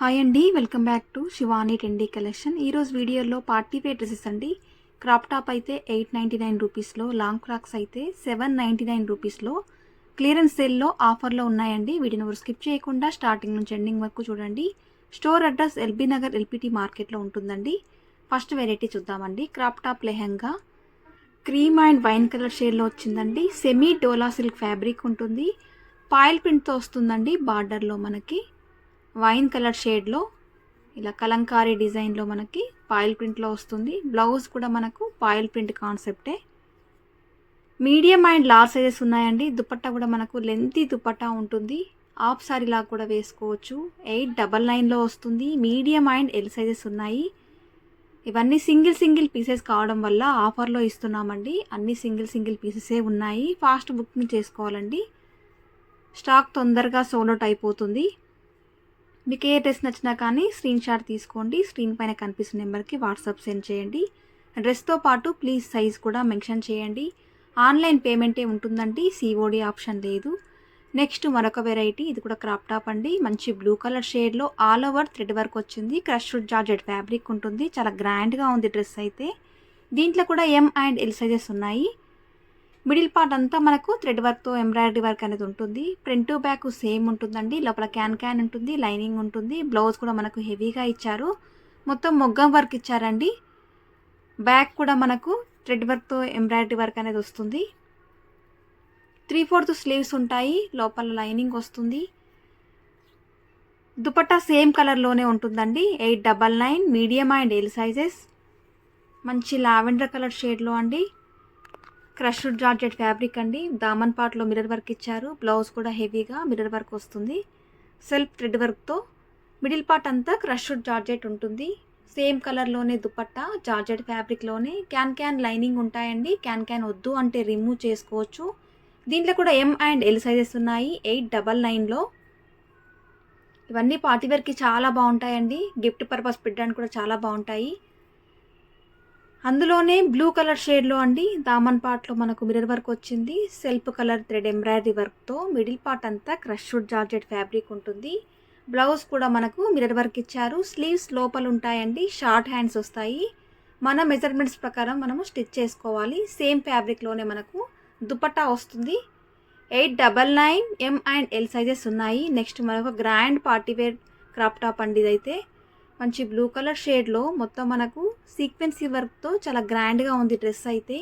Hi అండి welcome back to Shivani trendy collection ఈరోజు వీడియోలో పార్టీ వేర్ డ్రెస్సెస్ అండి. క్రాప్ టాప్ అయితే ఎయిట్ నైంటీ నైన్ రూపీస్లో లాంగ్ ఫ్రాక్స్ అయితే సెవెన్ నైంటీ నైన్ రూపీస్లో క్లియరెన్స్ సేల్లో ఆఫర్లో ఉన్నాయండి. వీటిని ఎవరు స్కిప్ చేయకుండా స్టార్టింగ్ నుంచి ఎండింగ్ వరకు చూడండి. Store address L B Nagar LPT మార్కెట్లో ఉంటుందండి. ఫస్ట్ వెరైటీ చూద్దామండి. Crop top lehenga cream and wine colour షేడ్లో వచ్చిందండి. సెమీ డోలా సిల్క్ ఫ్యాబ్రిక్ ఉంటుంది పాయిల్ ప్రింట్తో వస్తుందండి బార్డర్లో మనకి. వైన్ కలర్ షేడ్లో ఇలా కలంకారీ డిజైన్లో మనకి పాయిల్ ప్రింట్లో వస్తుంది. బ్లౌజ్ కూడా మనకు పాయిల్ ప్రింట్ కాన్సెప్టే. మీడియం అండ్ లార్జ్ సైజెస్ ఉన్నాయండి. దుపట్టా కూడా మనకు లెంతీ దుపట్టా ఉంటుంది. ఆఫ్ సారీ లాగా కూడా వేసుకోవచ్చు. ఎయిట్ డబల్ నైన్లో వస్తుంది. మీడియం అండ్ ఎల్ సైజెస్ ఉన్నాయి. ఇవన్నీ సింగిల్ సింగిల్ పీసెస్ కావడం వల్ల ఆఫర్లో ఇస్తున్నామండి. అన్ని సింగిల్ సింగిల్ పీసెసే ఉన్నాయి. ఫాస్ట్ బుకింగ్ చేసుకోవాలండి. స్టాక్ తొందరగా సోలోట్ అయిపోతుంది. మీకు ఏ డ్రెస్ నచ్చినా కానీ స్క్రీన్ షాట్ తీసుకోండి. స్క్రీన్ పైన కనిపిస్తున్న నెంబర్కి వాట్సాప్ సెండ్ చేయండి. డ్రెస్తో పాటు ప్లీజ్ సైజ్ కూడా మెన్షన్ చేయండి. ఆన్లైన్ పేమెంటే ఉంటుందండి. సిఓడి ఆప్షన్ లేదు. నెక్స్ట్ మరొక వెరైటీ ఇది కూడా క్రాప్ టాప్ అండి. మంచి బ్లూ కలర్ షేడ్లో ఆల్ ఓవర్ థ్రెడ్ వర్క్ వచ్చింది. క్రష్డ్ జార్జెట్ ఫ్యాబ్రిక్ ఉంటుంది. చాలా గ్రాండ్గా ఉంది డ్రెస్ అయితే. దీంట్లో కూడా ఎం అండ్ ఎల్ సైజెస్ ఉన్నాయి. మిడిల్ పార్ట్ అంతా మనకు థ్రెడ్ వర్క్తో ఎంబ్రాయిడరీ వర్క్ అనేది ఉంటుంది. ప్రింట్ బ్యాక్ సేమ్ ఉంటుందండి. లోపల క్యాన్ క్యాన్ ఉంటుంది లైనింగ్ ఉంటుంది. బ్లౌజ్ కూడా మనకు హెవీగా ఇచ్చారు. మొత్తం మొగ్గం వర్క్ ఇచ్చారండి. బ్యాక్ కూడా మనకు థ్రెడ్ వర్క్తో ఎంబ్రాయిడరీ వర్క్ అనేది వస్తుంది. త్రీ ఫోర్త్ స్లీవ్స్ ఉంటాయి. లోపల లైనింగ్ వస్తుంది. దుపట్టా సేమ్ కలర్లోనే ఉంటుందండి. Eight double nine medium and L sizes. మంచి లావెండర్ కలర్ షేడ్లో అండి. క్రష్డ్ జార్జెట్ ఫ్యాబ్రిక్ అండి. దామన్ పార్ట్లో మిర్రర్ వర్క్ ఇచ్చారు. బ్లౌజ్ కూడా హెవీగా మిర్రర్ వర్క్ వస్తుంది. సెల్ఫ్ థ్రెడ్ వర్క్తో మిడిల్ పార్ట్ అంతా క్రష్డ్ జార్జెట్ ఉంటుంది. సేమ్ కలర్లోనే దుపట్టా జార్జెట్ ఫ్యాబ్రిక్లోనే. క్యాన్ క్యాన్ లైనింగ్ ఉంటాయండి. క్యాన్ క్యాన్ వద్దు అంటే రిమూవ్ చేసుకోవచ్చు. దీంట్లో కూడా ఎం అండ్ ఎల్ సైజెస్ ఉన్నాయి. ఎయిట్ డబల్ నైన్లో. ఇవన్నీ పార్టీవేర్కి చాలా బాగుంటాయండి. గిఫ్ట్ పర్పస్ పెట్టడానికి కూడా చాలా బాగుంటాయి. అందులోనే బ్లూ కలర్ షేడ్లో అండి దామన్ పార్ట్లో మనకు మిర్రర్ వర్క్ వచ్చింది. సెల్ఫ్ కలర్ థ్రెడ్ ఎంబ్రాయిడరీ వర్క్తో మిడిల్ పార్ట్ అంతా క్రష్డ్ జార్జెట్ ఫ్యాబ్రిక్ ఉంటుంది. బ్లౌజ్ కూడా మనకు మిర్రర్ వర్క్ ఇచ్చారు. స్లీవ్స్ లోపల ఉంటాయండి. షార్ట్ హ్యాండ్స్ వస్తాయి. మన మెజర్మెంట్స్ ప్రకారం మనము స్టిచ్ చేసుకోవాలి. సేమ్ ఫ్యాబ్రిక్లోనే మనకు దుపట్టా వస్తుంది. Eight double nine M and L sizes ఉన్నాయి. నెక్స్ట్ మనకు grand party wear crop top అండి ఇదైతే. మంచి బ్లూ కలర్ షేడ్లో మొత్తం మనకు సీక్వెన్సీ వర్క్తో చాలా గ్రాండ్గా ఉంది డ్రెస్ అయితే.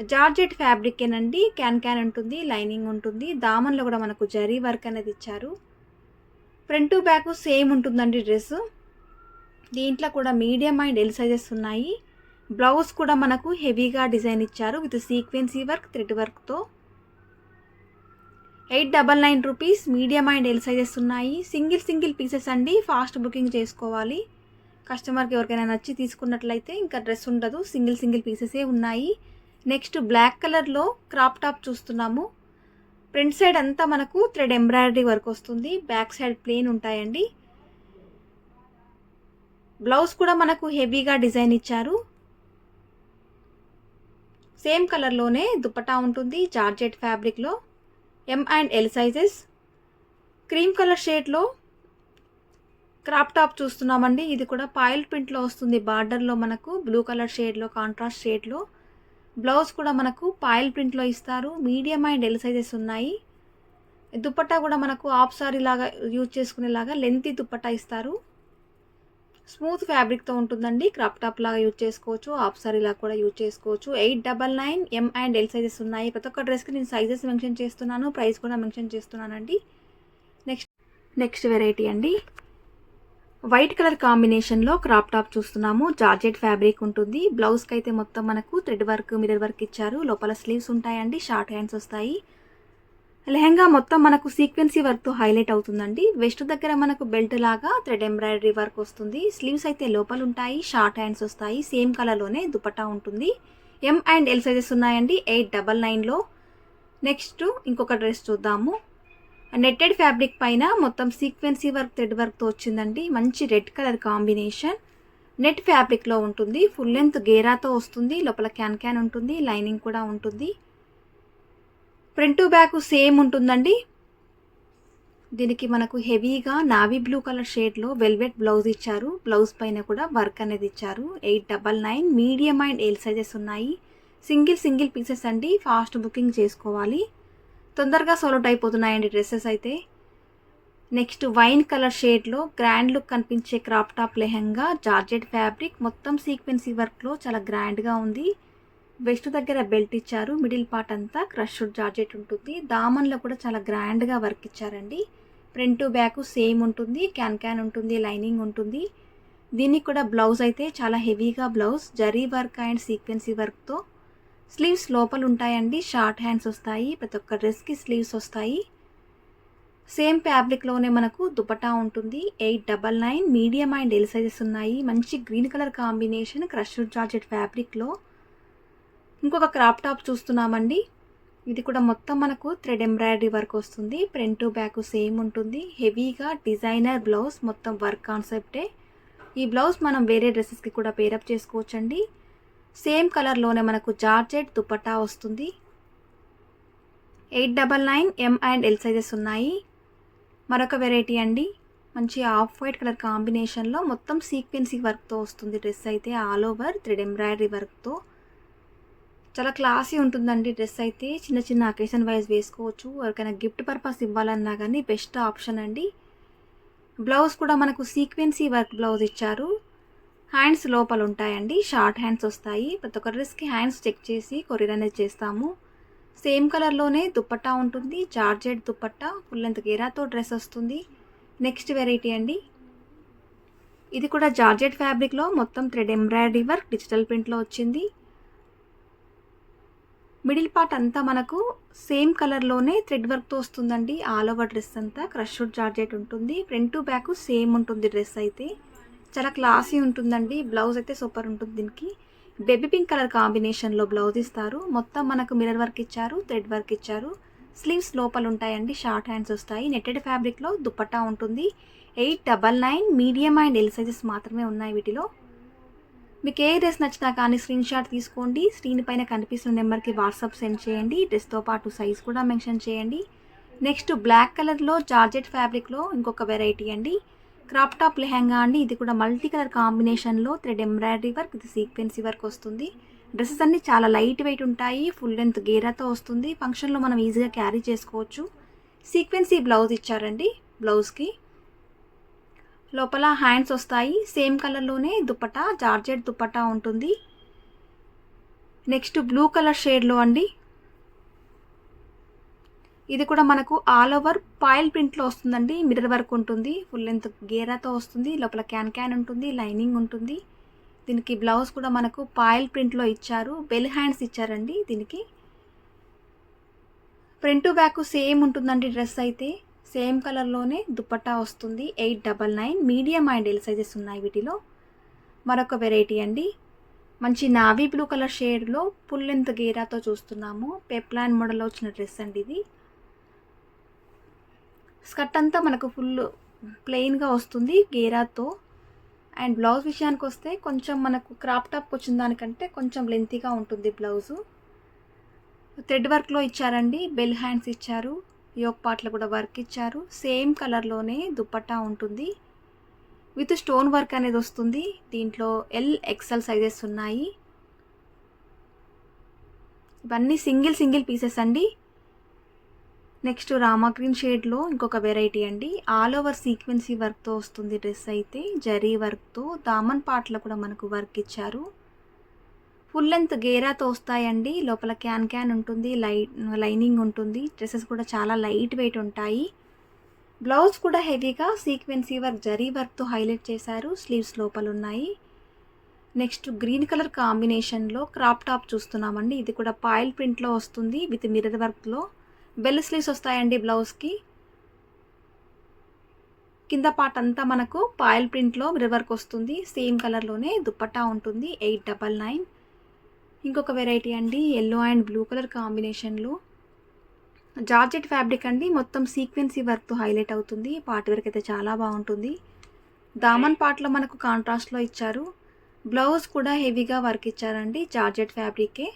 జార్జెట్ ఫ్యాబ్రికేనండి క్యాన్ క్యాన్ ఉంటుంది లైనింగ్ ఉంటుంది. దామన్లో కూడా మనకు జరీ వర్క్ అనేది ఇచ్చారు. ఫ్రంట్ బ్యాక్ సేమ్ ఉంటుందండి డ్రెస్ దీంట్లో కూడా మీడియం అండ్ ఎల్ సైజెస్ ఉన్నాయి. బ్లౌజ్ కూడా మనకు హెవీగా డిజైన్ ఇచ్చారు విత్ సీక్వెన్సీ వర్క్ థ్రెడ్ వర్క్తో eight double nine rupees medium and L sizes ఉన్నాయి. సింగిల్ సింగిల్ పీసెస్ అండి. ఫాస్ట్ బుకింగ్ చేసుకోవాలి. కస్టమర్కి ఎవరికైనా నచ్చి తీసుకున్నట్లయితే ఇంకా డ్రెస్ ఉండదు. సింగిల్ సింగిల్ పీసెసే ఉన్నాయి. నెక్స్ట్ బ్లాక్ కలర్లో క్రాప్ టాప్ చూస్తున్నాము. ఫ్రంట్ సైడ్ అంతా మనకు థ్రెడ్ ఎంబ్రాయిడరీ వర్క్ వస్తుంది. బ్యాక్ సైడ్ ప్లేన్ ఉంటాయండి. బ్లౌజ్ కూడా మనకు హెవీగా డిజైన్ ఇచ్చారు. సేమ్ కలర్లోనే దుపటా ఉంటుంది. జార్జెట్ ఫ్యాబ్రిక్లో. M and L sizes cream colour షేడ్లో క్రాప్ టాప్ చూస్తున్నామండి. ఇది కూడా పాయిల్ ప్రింట్లో వస్తుంది. బార్డర్లో మనకు బ్లూ కలర్ షేడ్లో కాంట్రాస్ట్ షేడ్లో బ్లౌజ్ కూడా మనకు పాయిల్ ప్రింట్లో ఇస్తారు. మీడియం అండ్ ఎల్ సైజెస్ ఉన్నాయి. దుప్పట్టా కూడా మనకు ఆఫ్ సారీ లాగా యూజ్ చేసుకునేలాగా లెంతీ దుప్పట్టా ఇస్తారు. స్మూత్ ఫ్యాబ్రిక్తో ఉంటుందండి. క్రాప్ టాప్ లాగా యూజ్ చేసుకోవచ్చు. ఆఫ్ సారీ లాగా కూడా యూజ్ చేసుకోవచ్చు. Eight double nine M and L sizes ఉన్నాయి. ప్రతి ఒక్క డ్రెస్కి నేను సైజెస్ మెన్షన్ చేస్తున్నాను. ప్రైస్ కూడా మెన్షన్ చేస్తున్నానండి. నెక్స్ట్ నెక్స్ట్ వెరైటీ అండి. వైట్ కలర్ కాంబినేషన్లో క్రాప్ టాప్ చూస్తున్నాము. జార్జెట్ ఫ్యాబ్రిక్ ఉంటుంది. బ్లౌజ్కి అయితే మొత్తం మనకు థ్రెడ్ వర్క్ మిరర్ వర్క్ ఇచ్చారు. లోపల స్లీవ్స్ ఉంటాయండి. షార్ట్ హ్యాండ్స్ వస్తాయి. లెహంగా మొత్తం మనకు సీక్వెన్సీ వర్క్తో హైలైట్ అవుతుందండి. వెస్ట్ దగ్గర మనకు బెల్ట్ లాగా థ్రెడ్ ఎంబ్రాయిడరీ వర్క్ వస్తుంది. స్లీవ్స్ అయితే లోపల ఉంటాయి షార్ట్ హ్యాండ్స్ వస్తాయి సేమ్ కలర్లోనే దుపట్టా ఉంటుంది. ఎం అండ్ ఎల్ సైజెస్ ఉన్నాయండి. ఎయిట్ డబల్ నైన్లో. నెక్స్ట్ ఇంకొక డ్రెస్ చూద్దాము. నెట్టెడ్ ఫ్యాబ్రిక్ పైన మొత్తం సీక్వెన్సీ వర్క్ థ్రెడ్ వర్క్తో వచ్చిందండి. మంచి రెడ్ కలర్ కాంబినేషన్. నెట్ ఫ్యాబ్రిక్లో ఉంటుంది. ఫుల్ లెంత్ గేరాతో వస్తుంది. లోపల క్యాన్ క్యాన్ ఉంటుంది. లైనింగ్ కూడా ఉంటుంది. ఫ్రంట్ బ్యాక్ సేమ్ ఉంటుందండి. దీనికి మనకు హెవీగా నావీ బ్లూ కలర్ షేడ్లో వెల్వెట్ బ్లౌజ్ ఇచ్చారు. బ్లౌజ్ పైన కూడా వర్క్ అనేది ఇచ్చారు. Eight double nine medium and L sizes ఉన్నాయి. సింగిల్ సింగిల్ పీసెస్ అండి. ఫాస్ట్ బుకింగ్ చేసుకోవాలి. తొందరగా సోల్డ్ అయిపోతున్నాయండి డ్రెస్సెస్ అయితే. నెక్స్ట్ వైన్ కలర్ షేడ్లో గ్రాండ్ లుక్ కనిపించే crop top lehenga georgette fabric మొత్తం సీక్వెన్సీ వర్క్లో చాలా గ్రాండ్గా ఉంది. వెస్ట్ దగ్గర బెల్ట్ ఇచ్చారు. మిడిల్ పార్ట్ అంతా క్రష్డ్ జార్జెట్ ఉంటుంది. దామన్లో కూడా చాలా గ్రాండ్గా వర్క్ ఇచ్చారండి. ఫ్రంట్ బ్యాక్ సేమ్ ఉంటుంది. క్యాన్ క్యాన్ ఉంటుంది. లైనింగ్ ఉంటుంది. దీనికి కూడా బ్లౌజ్ అయితే చాలా హెవీగా blouse. Zari work and sequence వర్క్తో స్లీవ్స్ లోపల ఉంటాయండి. షార్ట్ హ్యాండ్స్ వస్తాయి. ప్రతి ఒక్క డ్రెస్కి స్లీవ్స్ వస్తాయి. సేమ్ ఫ్యాబ్రిక్లోనే మనకు దుపటా ఉంటుంది. Eight double nine medium and L sizes ఉన్నాయి. మంచి green colour combination crushed georgette ఫ్యాబ్రిక్లో. ఇంకొక క్రాప్ టాప్ చూస్తున్నామండి. ఇది కూడా మొత్తం మనకు థ్రెడ్ ఎంబ్రాయిడరీ వర్క్ వస్తుంది. ఫ్రంట్ బ్యాక్ సేమ్ ఉంటుంది. హెవీగా డిజైనర్ బ్లౌజ్ మొత్తం వర్క్ కాన్సెప్టే. ఈ బ్లౌజ్ మనం వేరే డ్రెస్సెస్కి కూడా పేరప్ చేసుకోవచ్చండి. సేమ్ కలర్లోనే మనకు జార్జెట్ దుపట్టా వస్తుంది. Eight double nine M and L sizes ఉన్నాయి. మరొక వెరైటీ అండి. మంచి ఆఫ్ వైట్ కలర్ కాంబినేషన్లో మొత్తం సీక్వెన్సీ వర్క్తో వస్తుంది డ్రెస్ అయితే ఆల్ ఓవర్ థ్రెడ్ ఎంబ్రాయిడరీ వర్క్తో. చాలా క్లాసీ ఉంటుందండి డ్రెస్ అయితే. చిన్న చిన్న అకేషన్ వైజ్ వేసుకోవచ్చు. ఎవరికైనా గిఫ్ట్ పర్పస్ ఇవ్వాలన్నా కానీ బెస్ట్ ఆప్షన్ అండి. బ్లౌజ్ కూడా మనకు సీక్వెన్సీ వర్క్ బ్లౌజ్ ఇచ్చారు. హ్యాండ్స్ లోపల ఉంటాయండి. షార్ట్ హ్యాండ్స్ వస్తాయి. ప్రతి ఒక్క డ్రెస్కి హ్యాండ్స్ చెక్ చేసి కొరియర్ అనేది చేస్తాము. సేమ్ కలర్లోనే దుప్పట్టా ఉంటుంది. జార్జెట్ దుప్పట్టా ఫుల్ లెంత్ గేరాతో డ్రెస్ వస్తుంది. నెక్స్ట్ వెరైటీ అండి. ఇది కూడా జార్జెట్ ఫ్యాబ్రిక్లో మొత్తం థ్రెడ్ ఎంబ్రాయిడరీ వర్క్ డిజిటల్ ప్రింట్లో వచ్చింది. మిడిల్ పార్ట్ అంతా మనకు సేమ్ కలర్లోనే థ్రెడ్ వర్క్తో వస్తుందండి ఆల్ ఓవర్ డ్రెస్ అంతా క్రష్డ్ జార్జెట్ ఉంటుంది. ఫ్రంట్ టు బ్యాక్ సేమ్ ఉంటుంది డ్రెస్ అయితే. చాలా క్లాసీ ఉంటుందండి. బ్లౌజ్ అయితే సూపర్ ఉంటుంది దీనికి. బేబీ పింక్ కలర్ కాంబినేషన్లో బ్లౌజ్ ఇస్తారు. మొత్తం మనకు మిరర్ వర్క్ ఇచ్చారు థ్రెడ్ వర్క్ ఇచ్చారు. స్లీవ్స్ లోపల ఉంటాయండి. షార్ట్ హ్యాండ్స్ వస్తాయి. నెట్టెడ్ ఫ్యాబ్రిక్లో దుప్పట్టా ఉంటుంది. Eight double nine medium and L sizes మాత్రమే ఉన్నాయి వీటిలో. మీకు ఏ డ్రెస్ నచ్చినా కానీ స్క్రీన్ షాట్ తీసుకోండి. స్క్రీన్ పైన కనిపిస్తున్న నెంబర్కి వాట్సాప్ సెండ్ చేయండి. డ్రెస్తో పాటు సైజ్ కూడా మెన్షన్ చేయండి. నెక్స్ట్ బ్లాక్ కలర్లో జార్జెట్ ఫ్యాబ్రిక్లో ఇంకొక వెరైటీ అండి. క్రాప్ టాప్ లెహంగా అండి. ఇది కూడా మల్టీ కలర్ కాంబినేషన్లో థ్రెడ్ ఎంబ్రాయిడరీ వర్క్ ఇది సీక్వెన్సీ వర్క్ వస్తుంది. డ్రెస్సెస్ అన్నీ చాలా లైట్ వెయిట్ ఉంటాయి. ఫుల్ లెంత్ గేరాతో వస్తుంది. ఫంక్షన్లో మనం ఈజీగా క్యారీ చేసుకోవచ్చు. సీక్వెన్సీ బ్లౌజ్ ఇచ్చారండి బ్లౌజ్కి. లోపల హ్యాండ్స్ వస్తాయి. సేమ్ కలర్లోనే దుప్పట జార్జెట్ దుప్పటా ఉంటుంది. నెక్స్ట్ బ్లూ కలర్ షేడ్లో అండి. ఇది కూడా మనకు ఆల్ ఓవర్ పాయిల్ ప్రింట్లో వస్తుందండి. మిర్రర్ వర్క్ ఉంటుంది. ఫుల్ లెంత్ గేరాతో వస్తుంది. లోపల క్యాన్ క్యాన్ ఉంటుంది. లైనింగ్ ఉంటుంది. దీనికి బ్లౌజ్ కూడా మనకు పాయిల్ ప్రింట్లో ఇచ్చారు. బెల్ హ్యాండ్స్ ఇచ్చారండి దీనికి. ఫ్రంట్ బ్యాక్ సేమ్ ఉంటుందండి డ్రెస్ అయితే. సేమ్ కలర్లోనే దుపట్టా వస్తుంది eight double nine. Medium and L sizes ఉన్నాయి వీటిలో. మరొక వెరైటీ అండి. మంచి నావీ బ్లూ కలర్ షేడ్లో ఫుల్ లెంత్ గేరాతో చూస్తున్నాము. పెప్లాన్ మోడల్లో వచ్చిన డ్రెస్ అండి ఇది. స్కర్ట్ అంతా మనకు ఫుల్ ప్లెయిన్గా వస్తుంది గేరాతో. అండ్ బ్లౌజ్ విషయానికి వస్తే కొంచెం మనకు క్రాప్ టాప్ వచ్చిన దానికంటే కొంచెం లెంతీగా ఉంటుంది బ్లౌజు. థ్రెడ్ వర్క్లో ఇచ్చారండి. బెల్ హ్యాండ్స్ ఇచ్చారు. యోక్ పార్ట్లో కూడా వర్క్ ఇచ్చారు. సేమ్ కలర్లోనే దుప్పట్టా ఉంటుంది. విత్ స్టోన్ వర్క్ అనేది వస్తుంది. దీంట్లో ఎల్ ఎక్సెల్ సైజెస్ ఉన్నాయి. ఇవన్నీ సింగిల్ సింగిల్ పీసెస్ అండి. నెక్స్ట్ రామా గ్రీన్ షేడ్లో ఇంకొక వెరైటీ అండి. ఆల్ ఓవర్ సీక్వెన్సీ వర్క్తో వస్తుంది డ్రెస్ అయితే. జరీ వర్క్తో దామన్ పార్ట్లో కూడా మనకు వర్క్ ఇచ్చారు. ఫుల్ లెంత్ గేరాతో వస్తాయండి లోపల క్యాన్ క్యాన్ ఉంటుంది లైట్ లైనింగ్ ఉంటుంది. డ్రెస్సెస్ కూడా చాలా లైట్ వెయిట్ ఉంటాయి. బ్లౌజ్ కూడా హెవీగా సీక్వెన్సీ వర్క్ జరీ వర్క్తో హైలైట్ చేశారు. స్లీవ్స్ లోపల ఉన్నాయి. నెక్స్ట్ గ్రీన్ కలర్ కాంబినేషన్లో క్రాప్ టాప్ చూస్తున్నామండి. ఇది కూడా పాయిల్ ప్రింట్లో వస్తుంది విత్ మిర్రర్ వర్క్లో. బెల్ స్లీవ్స్ వస్తాయండి బ్లౌజ్కి. కింద పార్ట్ అంతా మనకు పాయిల్ ప్రింట్లో మిర్రర్ వర్క్ వస్తుంది. సేమ్ కలర్లోనే దుప్పట్టా ఉంటుంది. Eight double nine. ఇంకొక వెరైటీ అండి ఎల్లో అండ్ బ్లూ కలర్ కాంబినేషన్లో జార్జెట్ ఫ్యాబ్రిక్ అండి మొత్తం సీక్వెన్సీ వర్క్తో హైలైట్ అవుతుంది. పార్ట్ వర్క్ అయితే చాలా బాగుంటుంది. దామన్ పార్ట్లో మనకు కాంట్రాస్ట్లో ఇచ్చారు. బ్లౌజ్ కూడా హెవీగా వర్క్ ఇచ్చారండి జార్జెట్ ఫ్యాబ్రికే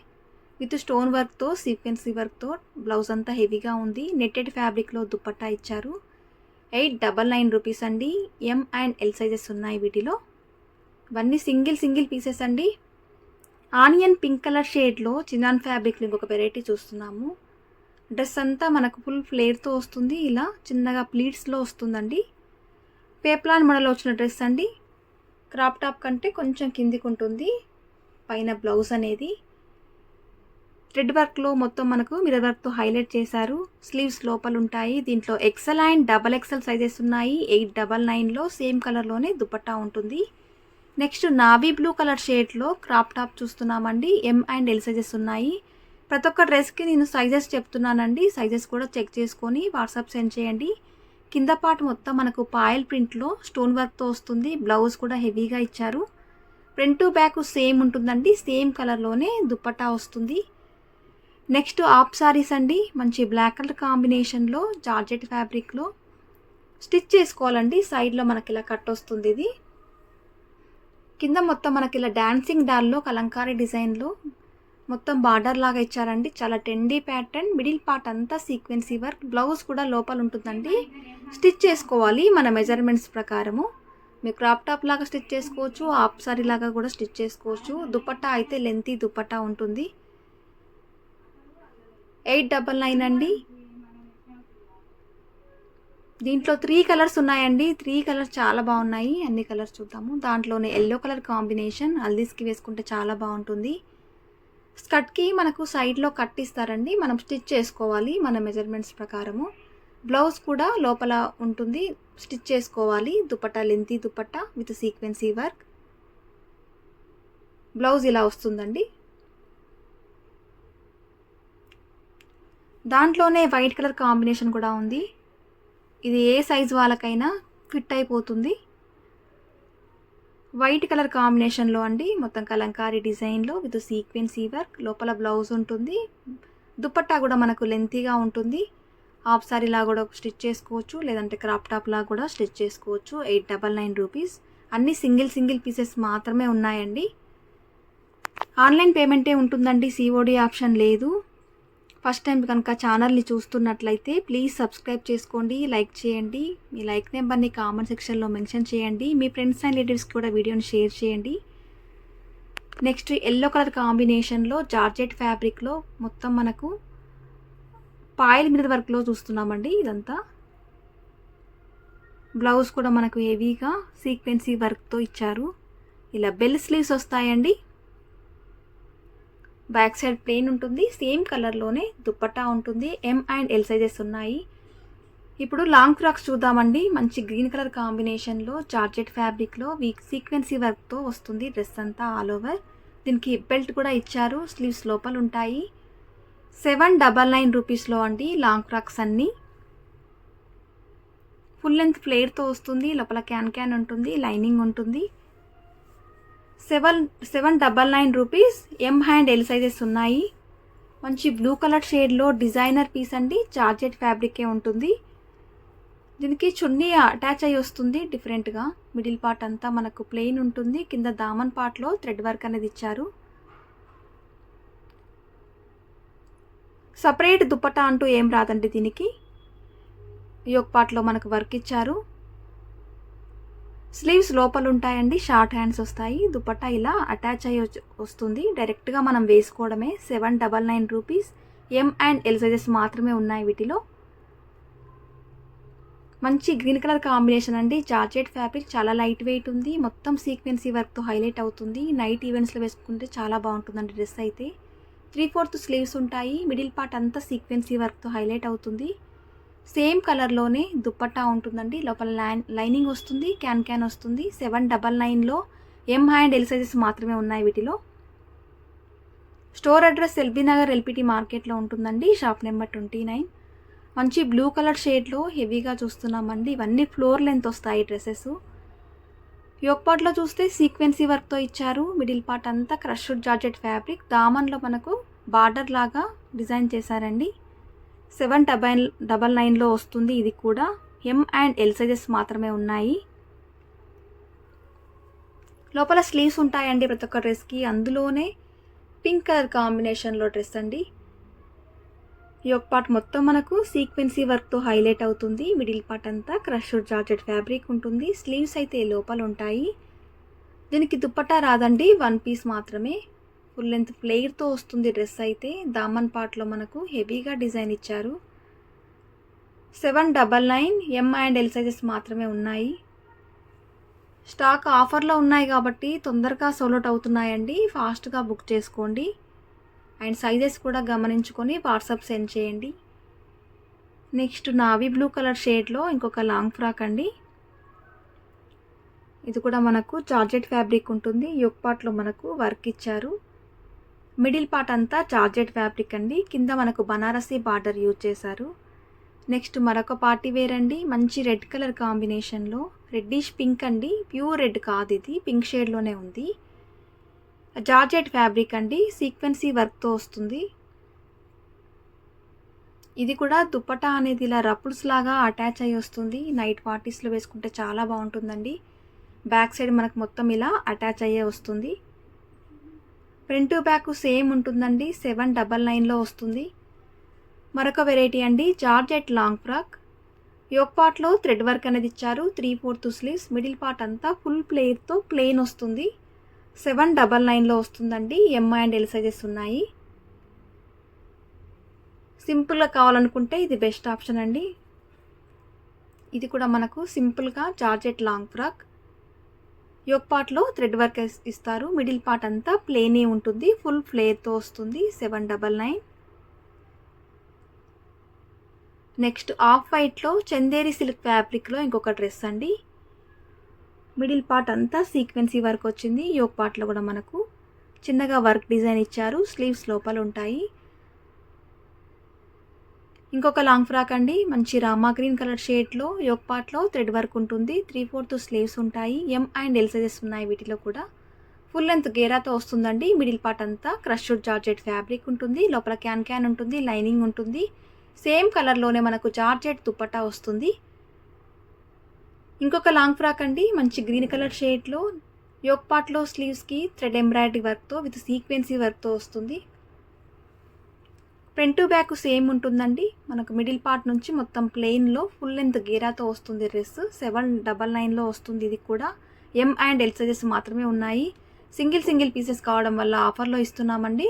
విత్ స్టోన్ వర్క్తో సీక్వెన్సీ వర్క్తో బ్లౌజ్ అంతా హెవీగా ఉంది. నెట్టెడ్ ఫ్యాబ్రిక్లో దుప్పట్టా ఇచ్చారు. ఎయిట్ డబల్ నైన్ రూపీస్ అండి. ఎం అండ్ ఎల్ సైజెస్ ఉన్నాయి వీటిలో. ఇవన్నీ సింగిల్ సింగిల్ పీసెస్ అండి. ఆనియన్ పింక్ కలర్ షేడ్లో చిన్నాన్ ఫ్యాబ్రిక్లో ఇంకొక వెరైటీ చూస్తున్నాము. డ్రెస్ అంతా మనకు ఫుల్ ఫ్లేర్తో వస్తుంది. ఇలా చిన్నగా ప్లీట్స్లో వస్తుందండి. పేప్లాన్ మోడల్ వచ్చిన డ్రెస్ అండి. క్రాప్ టాప్ కంటే కొంచెం కిందికి ఉంటుంది. పైన బ్లౌజ్ అనేది. థ్రెడ్ వర్క్లో మొత్తం మనకు మిరర్ వర్క్తో హైలైట్ చేశారు. స్లీవ్స్ లోపల ఉంటాయి. దీంట్లో XL and double XL sizes ఉన్నాయి. ఎయిట్ డబల్ నైన్లో సేమ్ కలర్లోనే దుపట్టా ఉంటుంది. నెక్స్ట్ నావీ బ్లూ కలర్ షేడ్లో క్రాప్ టాప్ చూస్తున్నామండి. ఎం అండ్ ఎల్ సైజెస్ ఉన్నాయి. ప్రతి ఒక్క డ్రెస్కి నేను సైజెస్ చెప్తున్నానండి. సైజెస్ కూడా చెక్ చేసుకొని వాట్సాప్ సెండ్ చేయండి. కింద పార్ట్ మొత్తం మనకు పాయల్ ప్రింట్లో స్టోన్ వర్క్తో వస్తుంది. బ్లౌజ్ కూడా హెవీగా ఇచ్చారు. ఫ్రంట్ బ్యాక్ సేమ్ ఉంటుందండి. సేమ్ కలర్లోనే దుప్పట్టా వస్తుంది. నెక్స్ట్ ఆప్ సారీస్ అండి. మంచి బ్లాక్ కలర్ కాంబినేషన్లో జార్జెట్ ఫ్యాబ్రిక్లో స్టిచ్ చేసుకోవాలండి. సైడ్లో మనకి ఇలా కట్ వస్తుంది ఇది. కింద మొత్తం మనకి ఇలా డాన్సింగ్ డాల్లో కలంకారీ డిజైన్లో మొత్తం బార్డర్ లాగా ఇచ్చారండి. చాలా టెండీ ప్యాటర్న్ మిడిల్ పార్ట్ అంతా సీక్వెన్సీ వర్క్ బ్లౌజ్ కూడా లోపల ఉంటుందండి. స్టిచ్ చేసుకోవాలి మన మెజర్మెంట్స్ ప్రకారము. మీరు క్రాప్ టాప్ లాగా స్టిచ్ చేసుకోవచ్చు ఆప్ సారీ లాగా కూడా స్టిచ్ చేసుకోవచ్చు. దుపట్టా అయితే లెంతీ దుపట్టా ఉంటుంది. ఎయిట్ డబల్ నైన్ అండి. దీంట్లో త్రీ కలర్స్ ఉన్నాయండి. త్రీ కలర్స్ చాలా బాగున్నాయి. అన్ని కలర్స్ చూద్దాము. దాంట్లోనే ఎల్లో కలర్ కాంబినేషన్ హల్దీస్కి వేసుకుంటే చాలా బాగుంటుంది. స్కర్ట్కి మనకు సైడ్లో కట్ ఇస్తారండి. మనం స్టిచ్ చేసుకోవాలి మన మెజర్మెంట్స్ ప్రకారము. బ్లౌజ్ కూడా లోపల ఉంటుంది. స్టిచ్ చేసుకోవాలి. Dupatta lengthy dupatta with sequence work blouse ఇలా వస్తుందండి. దాంట్లోనే వైట్ కలర్ కాంబినేషన్ కూడా ఉంది. ఇది ఏ సైజ్ వాళ్ళకైనా ఫిట్ అయిపోతుంది. వైట్ కలర్ కాంబినేషన్లో అండి మొత్తం కలంకారీ డిజైన్లో విత్ సీక్వెన్సీ వర్క్ లోపల బ్లౌజ్ ఉంటుంది. దుపట్టా కూడా మనకు లెంతీగా ఉంటుంది. హాఫ్ సారీలా కూడా స్టిచ్ చేసుకోవచ్చు లేదంటే క్రాప్ టాప్లా కూడా స్టిచ్ చేసుకోవచ్చు. Eight double nine rupees. అన్నీ సింగిల్ సింగిల్ పీసెస్ మాత్రమే ఉన్నాయండి. ఆన్లైన్ పేమెంటే ఉంటుందండి సిఓడి ఆప్షన్ లేదు. ఫస్ట్ టైం కనుక ఛానల్ని చూస్తున్నట్లయితే ప్లీజ్ సబ్స్క్రైబ్ చేసుకోండి లైక్ చేయండి మీ లైక్ నెంబర్ని కామెంట్ సెక్షన్లో మెన్షన్ చేయండి మీ ఫ్రెండ్స్ అండ్ రిలేటివ్స్ కూడా వీడియోని షేర్ చేయండి. నెక్స్ట్ ఎల్లో కలర్ కాంబినేషన్లో జార్జెట్ ఫ్యాబ్రిక్లో మొత్తం మనకు పాయిల్ మీద వర్క్లో చూస్తున్నామండి ఇదంతా. బ్లౌజ్ కూడా మనకు హెవీగా సీక్వెన్సీ వర్క్తో ఇచ్చారు. ఇలా బెల్ స్లీవ్స్ వస్తాయండి. బ్యాక్ సైడ్ ప్లెయిన్ ఉంటుంది సేమ్ కలర్లోనే దుప్పట్టా ఉంటుంది ఎం అండ్ ఎల్ సైజెస్ ఉన్నాయి. ఇప్పుడు లాంగ్ ఫ్రాక్స్ చూద్దామండి. మంచి గ్రీన్ కలర్ కాంబినేషన్లో జార్జెట్ ఫ్యాబ్రిక్లో వీక్ సీక్వెన్సీ వర్క్తో వస్తుంది డ్రెస్ అంతా ఆల్ ఓవర్ దీనికి బెల్ట్ కూడా ఇచ్చారు స్లీవ్స్ లోపల ఉంటాయి. సెవెన్ డబల్ నైన్ రూపీస్లో అండి లాంగ్ ఫ్రాక్స్ అన్నీ. ఫుల్ లెంత్ ఫ్లేర్తో వస్తుంది లోపల క్యాన్ క్యాన్ ఉంటుంది లైనింగ్ ఉంటుంది. Seven seven double nine rupees M and L sizes ఉన్నాయి. మంచి బ్లూ కలర్ షేడ్లో డిజైనర్ పీస్ అండి. జార్జెట్ ఫ్యాబ్రికే ఉంటుంది. దీనికి చున్నీ అటాచ్ అయ్యి వస్తుంది డిఫరెంట్గా మిడిల్ పార్ట్ అంతా మనకు ప్లెయిన్ ఉంటుంది. కింద దామన్ పార్ట్లో థ్రెడ్ వర్క్ అనేది ఇచ్చారు. సపరేట్ దుప్పటా అంటూ ఏం రాదండి దీనికి. యోగ్ పార్ట్లో మనకు వర్క్ ఇచ్చారు. స్లీవ్స్ లోపల ఉంటాయండి షార్ట్ హ్యాండ్స్ వస్తాయి దుపట్టా ఇలా అటాచ్ అయ్యి వస్తుంది. డైరెక్ట్గా మనం వేసుకోవడమే seven double nine rupees. M and L sizes మాత్రమే ఉన్నాయి వీటిలో. మంచి గ్రీన్ కలర్ కాంబినేషన్ అండి. జార్జెట్ ఫ్యాబ్రిక్ చాలా లైట్ వెయిట్ ఉంది. మొత్తం సీక్వెన్సీ వర్క్తో హైలైట్ అవుతుంది. నైట్ ఈవెంట్స్లో వేసుకుంటే చాలా బాగుంటుందండి డ్రెస్ అయితే. త్రీ ఫోర్త్ స్లీవ్స్ ఉంటాయి. మిడిల్ పార్ట్ అంతా సీక్వెన్సీ వర్క్తో హైలైట్ అవుతుంది. సేమ్ కలర్లోనే దుప్పట్టా ఉంటుందండి. లోపల లైన్ లైనింగ్ వస్తుంది క్యాన్ క్యాన్ వస్తుంది. సెవెన్ డబల్ నైన్లో ఎం హ్యాండ్ ఎల్ సైజెస్ మాత్రమే ఉన్నాయి వీటిలో. Store address LB Nagar LPT మార్కెట్లో ఉంటుందండి. Shop number twenty nine. మంచి బ్లూ కలర్ షేడ్లో హెవీగా చూస్తున్నామండి. ఇవన్నీ ఫ్లోర్ లెంత్ వస్తాయి డ్రెస్సెస్. యోక్ చూస్తే సీక్వెన్సీ వర్క్తో ఇచ్చారు. మిడిల్ పార్ట్ అంతా క్రష్డ్ జార్జెట్ ఫ్యాబ్రిక్. దామన్లో మనకు బార్డర్ లాగా డిజైన్ చేశారండి. సెవెన్ డబల్ డబల్ నైన్లో వస్తుంది. ఇది కూడా ఎం అండ్ ఎల్ సైజెస్ మాత్రమే ఉన్నాయి. లోపల స్లీవ్స్ ఉంటాయండి ప్రతి ఒక్క డ్రెస్కి అందులోనే పింక్ కలర్ కాంబినేషన్లో డ్రెస్ అండి. ఈ యొక్క పార్ట్ మొత్తం మనకు సీక్వెన్సీ వర్క్తో హైలైట్ అవుతుంది. మిడిల్ పార్ట్ అంతా క్రష్డ్ జార్జెట్ ఫ్యాబ్రిక్ ఉంటుంది. స్లీవ్స్ అయితే లోపల ఉంటాయి. దీనికి దుప్పట్టా రాదండి. వన్ పీస్ మాత్రమే. ఫుల్ లెంత్ ప్లేయర్తో వస్తుంది డ్రెస్ అయితే. దామన్ పార్ట్లో మనకు హెవీగా డిజైన్ ఇచ్చారు. Seven double nine M and L sizes మాత్రమే ఉన్నాయి. స్టాక్ ఆఫర్లో ఉన్నాయి కాబట్టి తొందరగా సోలోట్ అవుతున్నాయండి. ఫాస్ట్గా బుక్ చేసుకోండి. అండ్ సైజెస్ కూడా గమనించుకొని వాట్సాప్ సెండ్ చేయండి. నెక్స్ట్ నావీ బ్లూ కలర్ షేడ్లో ఇంకొక లాంగ్ ఫ్రాక్ అండి. ఇది కూడా మనకు జార్జెట్ ఫ్యాబ్రిక్ ఉంటుంది. యొక్క పార్ట్లో మనకు వర్క్ ఇచ్చారు. మిడిల్ పార్ట్ అంతా జార్జెట్ ఫ్యాబ్రిక్ అండి. కింద మనకు బనారసీ బార్డర్ యూజ్ చేశారు. నెక్స్ట్ మరొక పార్టీ వేర్ అండి మంచి రెడ్ కలర్ కాంబినేషన్లో. రెడ్డిష్ పింక్ అండి. ప్యూర్ రెడ్ కాదు ఇది. పింక్ షేడ్లోనే ఉంది. జార్జెట్ ఫ్యాబ్రిక్ అండి. సీక్వెన్సీ వర్క్తో వస్తుంది. ఇది కూడా దుప్పటా అనేది ఇలా రపుల్స్ లాగా అటాచ్ అయ్యి వస్తుంది. నైట్ పార్టీస్లో వేసుకుంటే చాలా బాగుంటుందండి. బ్యాక్ సైడ్ మనకు మొత్తం ఇలా అటాచ్ అయ్యే వస్తుంది. ఫ్రంట్ బ్యాక్ సేమ్ ఉంటుందండి. సెవెన్ డబల్ నైన్లో వస్తుంది. మరొక వెరైటీ అండి జార్జెట్ లాంగ్ ఫ్రాక్. యోక్ పార్ట్లో థ్రెడ్ వర్క్ అనేది ఇచ్చారు. Three fourth sleeves middle part అంతా ఫుల్ ప్లేయర్తో ప్లెయిన్ వస్తుంది. సెవెన్ డబల్ నైన్లో వస్తుందండి. ఎంఐ అండ్ ఎల్ సైజెస్ ఉన్నాయి. సింపుల్గా కావాలనుకుంటే ఇది బెస్ట్ ఆప్షన్ అండి. ఇది కూడా మనకు సింపుల్గా జార్జెట్ లాంగ్ ఫ్రాక్. యోక్ పార్ట్లో థ్రెడ్ వర్క్ ఇస్తారు. మిడిల్ పార్ట్ అంతా ప్లేనే ఉంటుంది. ఫుల్ ఫ్లేర్తో వస్తుంది. Seven double nine. Next off వైట్లో చందేరి సిల్క్ ఫ్యాబ్రిక్లో ఇంకొక డ్రెస్ అండి. మిడిల్ పార్ట్ అంతా సీక్వెన్సీ వర్క్ వచ్చింది. యోక్ పార్ట్లో కూడా మనకు చిన్నగా వర్క్ డిజైన్ ఇచ్చారు. స్లీవ్స్ లోపల ఉంటాయి. ఇంకొక లాంగ్ ఫ్రాక్ అండి. మంచి రామా గ్రీన్ కలర్ షేడ్లో యోక్ పార్ట్లో థ్రెడ్ వర్క్ ఉంటుంది. త్రీ ఫోర్త్ స్లీవ్స్ ఉంటాయి. ఎం అండ్ ఎల్ సైజెస్ ఉన్నాయి వీటిలో కూడా. ఫుల్ లెంత్ గేరాతో వస్తుందండి. మిడిల్ పార్ట్ అంతా క్రష్డ్ జార్జెట్ ఫ్యాబ్రిక్ ఉంటుంది. లోపల క్యాన్ క్యాన్ ఉంటుంది. లైనింగ్ ఉంటుంది. సేమ్ కలర్లోనే మనకు జార్జెట్ దుప్పట్టా వస్తుంది. ఇంకొక లాంగ్ ఫ్రాక్ అండి. మంచి గ్రీన్ కలర్ షేడ్లో యోక్ పార్ట్లో స్లీవ్స్కి థ్రెడ్ ఎంబ్రాయిడరీ వర్క్తో విత్ సీక్వెన్సీ వర్క్తో వస్తుంది. ఫ్రంట్ బ్యాక్ సేమ్ ఉంటుందండి. మనకు మిడిల్ పార్ట్ నుంచి మొత్తం ప్లెయిన్లో ఫుల్ లెంత్ గేరాతో వస్తుంది డ్రెస్ సెవెన్ డబల్ నైన్లో వస్తుంది ఇది కూడా. ఎం అండ్ ఎల్ సైజెస్ మాత్రమే ఉన్నాయి. సింగిల్ సింగిల్ పీసెస్ కావడం వల్ల ఆఫర్లో ఇస్తున్నామండి.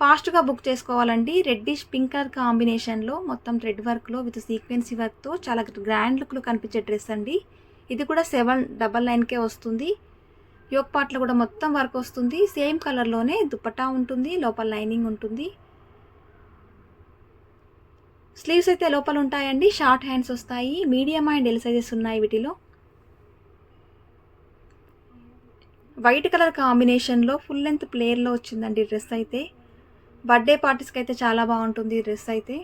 ఫాస్ట్గా బుక్ చేసుకోవాలండి. రెడ్డిష్ పింక్ కలర్ కాంబినేషన్లో మొత్తం రెడ్ వర్క్లో విత్ సీక్వెన్సీ వర్క్తో చాలా గ్రాండ్ లుక్లో కనిపించే డ్రెస్ అండి. ఇది కూడా సెవెన్ డబల్ నైన్కే వస్తుంది. యోక్ పార్ట్లో కూడా మొత్తం వర్క్ వస్తుంది. సేమ్ కలర్లోనే దుప్పటా ఉంటుంది. లోపల లైనింగ్ ఉంటుంది. స్లీవ్స్ అయితే లోపల ఉంటాయండి షార్ట్ హ్యాండ్స్ వస్తాయి మీడియం అండ్ ఎల్ సైజెస్ ఉన్నాయి వీటిలో. వైట్ కలర్ కాంబినేషన్లో ఫుల్ లెంత్ ప్లేయర్లో వచ్చిందండి డ్రెస్ అయితే. బర్త్డే పార్టీస్కి అయితే చాలా బాగుంటుంది ఈ డ్రెస్ అయితే.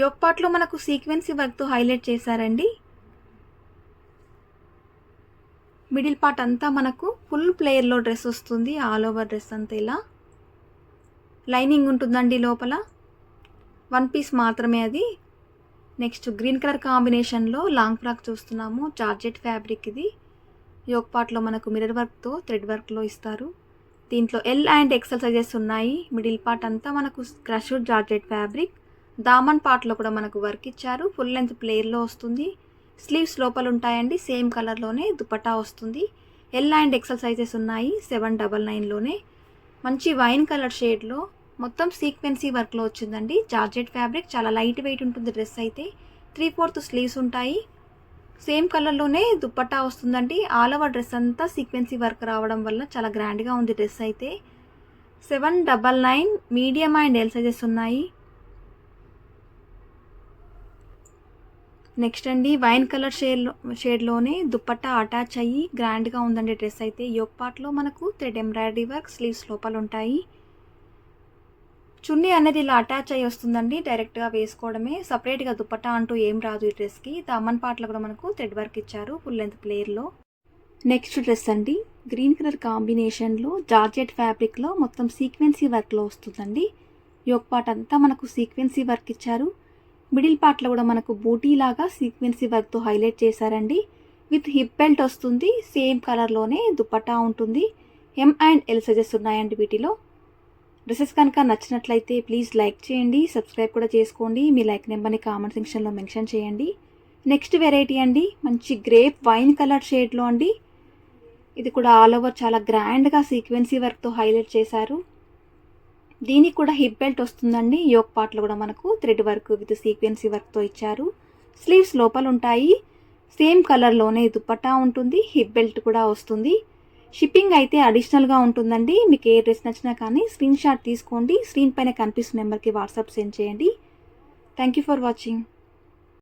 యోక్ పార్ట్లో మనకు సీక్వెన్సీ వర్క్తో హైలైట్ చేశారండి. మిడిల్ పార్ట్ అంతా మనకు ఫుల్ ప్లేయర్లో డ్రెస్ వస్తుంది ఆల్ ఓవర్ డ్రెస్ అంతా ఇలా. లైనింగ్ ఉంటుందండి లోపల. వన్ పీస్ మాత్రమే అది. నెక్స్ట్ గ్రీన్ కలర్ కాంబినేషన్లో లాంగ్ ఫ్రాక్ చూస్తున్నాము. జార్జెట్ ఫ్యాబ్రిక్ ఇది. యోక్ పార్ట్లో మనకు మిరర్ వర్క్తో థ్రెడ్ వర్క్లో ఇస్తారు. దీంట్లో ఎల్ అండ్ ఎక్సెల్ సైజెస్ ఉన్నాయి. మిడిల్ పార్ట్ అంతా మనకు క్రష్డ్ జార్జెట్ ఫ్యాబ్రిక్. దామన్ పార్ట్లో కూడా మనకు వర్క్ ఇచ్చారు. ఫుల్ లెంత్ ప్లేయర్లో వస్తుంది. స్లీవ్స్ లోపల ఉంటాయండి. సేమ్ కలర్లోనే దుపటా వస్తుంది. ఎల్ అండ్ ఎక్సెల్ సైజెస్ ఉన్నాయి. సెవెన్ డబల్ నైన్లోనే మంచి వైన్ కలర్ షేడ్లో మొత్తం సీక్వెన్సీ వర్క్లో వచ్చిందండి. జార్జెట్ ఫ్యాబ్రిక్ చాలా లైట్ వెయిట్ ఉంటుంది డ్రెస్ అయితే. త్రీ ఫోర్త్ స్లీవ్స్ ఉంటాయి. సేమ్ కలర్లోనే దుప్పట్టా వస్తుందండి. ఆల్ ఓవర్ డ్రెస్ అంతా సీక్వెన్సీ వర్క్ రావడం వల్ల చాలా గ్రాండ్గా ఉంది డ్రెస్ అయితే. Seven double nine medium and L sizes ఉన్నాయి. నెక్స్ట్ అండి వైన్ కలర్ షేడ్లో షేడ్లోనే దుప్పట్టా అటాచ్ అయ్యి గ్రాండ్గా ఉందండి డ్రెస్ అయితే. యోక్ పార్ట్లో మనకు థ్రెడ్ ఎంబ్రాయిడరీ వర్క్ స్లీవ్స్ లోపల ఉంటాయి. చున్నీ అనేది ఇలా అటాచ్ అయ్యి వస్తుందండి డైరెక్ట్గా వేసుకోవడమే. సపరేట్గా దుప్పట్టా అంటూ ఏం రాదు ఈ డ్రెస్కి దమ్మన్ పార్ట్లో కూడా మనకు థ్రెడ్ వర్క్ ఇచ్చారు ఫుల్ లెంత్ ప్లేయర్లో నెక్స్ట్ డ్రెస్ అండి. గ్రీన్ కలర్ కాంబినేషన్లో జార్జెట్ ఫ్యాబ్రిక్లో మొత్తం సీక్వెన్సీ వర్క్లో వస్తుందండి. యోక్ పార్ట్ అంతా మనకు సీక్వెన్సీ వర్క్ ఇచ్చారు. మిడిల్ పార్ట్లో కూడా మనకు బూటీ లాగా సీక్వెన్సీ వర్క్తో హైలైట్ చేశారండి. విత్ హిప్ బెల్ట్ వస్తుంది సేమ్ కలర్లోనే దుప్పట్టా ఉంటుంది. ఎం అండ్ ఎల్ సైజెస్ ఉన్నాయండి వీటిలో. డ్రెస్సెస్ కనుక నచ్చినట్లయితే ప్లీజ్ లైక్ చేయండి సబ్స్క్రైబ్ కూడా చేసుకోండి మీ లైక్ నెంబర్ని కామెంట్ సెక్షన్లో మెన్షన్ చేయండి. నెక్స్ట్ వెరైటీ అండి మంచి గ్రేప్ వైన్ కలర్ షేడ్లో అండి. ఇది కూడా ఆల్ ఓవర్ చాలా గ్రాండ్గా సీక్వెన్సీ వర్క్తో హైలైట్ చేశారు. దీనికి కూడా హిప్ బెల్ట్ వస్తుందండి యోక్ పార్ట్లో కూడా మనకు థ్రెడ్ వర్క్ విత్ సీక్వెన్సీ వర్క్తో ఇచ్చారు. స్లీవ్స్ లోపల ఉంటాయి సేమ్ కలర్లోనే దుప్పట్టా ఉంటుంది హిప్ బెల్ట్ కూడా వస్తుంది. షిప్పింగ్ అయితే అడిషనల్గా ఉంటుందండి. మీకు ఏ డ్రెస్ నచ్చినా కానీ స్క్రీన్ షాట్ తీసుకోండి. స్క్రీన్ పైన కనిపిస్తున్న నెంబర్కి వాట్సాప్ సెండ్ చేయండి. Thank you for watching